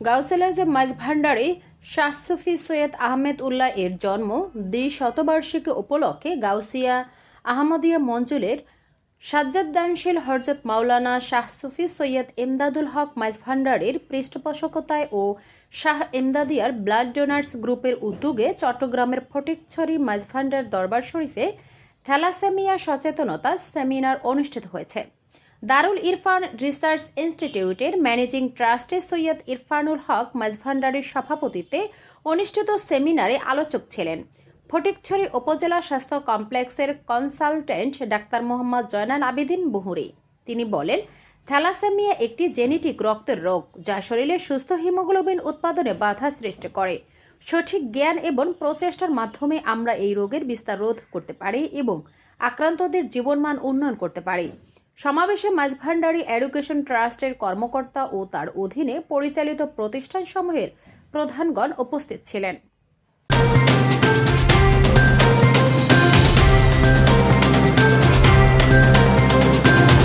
গাউসেলাজে মাঝভান্ডারে শাহ সুফি সৈয়দ আহমেদ উল্লাহ এর জন্ম দ্বি শতবার্ষিকী উপলক্ষে গাউসিয়া আহমদিয়া মঞ্জুলের সাজ্জাদানশীল হরজত মাওলানা শাহ সুফি সৈয়দ এমদাদুল হক মাইজভান্ডারের পৃষ্ঠপোষকতায় ও শাহ এমদাদিয়ার ব্লাড ডোনার্স গ্রুপের উদ্যোগে চট্টগ্রামের ফটিকছড়ি মাইজভান্ডার দরবার শরীফে থ্যালাসেমিয়া সচেতনতা সেমিনার অনুষ্ঠিত হয়েছে। দারুল ইরফান রিসার্চ ইনস্টিটিউটের ম্যানেজিং ট্রাস্টে সৈয়দ ইরফানুল হক মাঝভান্ডারের সভাপতিত্বে অনুষ্ঠিত সেমিনারে আলোচক ছিলেন। ফটিকছড়ি উপজেলা স্বাস্থ্য কমপ্লেক্সের কনসালটেন্ট ডাক্তার মোহাম্মদ জয়নাল আবেদিন বুহুরি। তিনি বলেন, থ্যালাসেমিয়া একটি জেনেটিক রক্তের রোগ, যা শরীরে সুস্থ হিমোগ্লোবিন উৎপাদনে বাধা সৃষ্টি করে। সঠিক জ্ঞান এবং প্রচেষ্টার মাধ্যমে আমরা এই রোগের বিস্তার রোধ করতে পারি এবং আক্রান্তদের জীবনমান উন্নয়ন করতে পারি। সমাবেশে মাঝভান্ডারি এডুকেশন ট্রাস্টের কর্মকর্তা ও তার অধীনে পরিচালিত প্রতিষ্ঠানসমূহের প্রধানগণ উপস্থিত ছিলেন।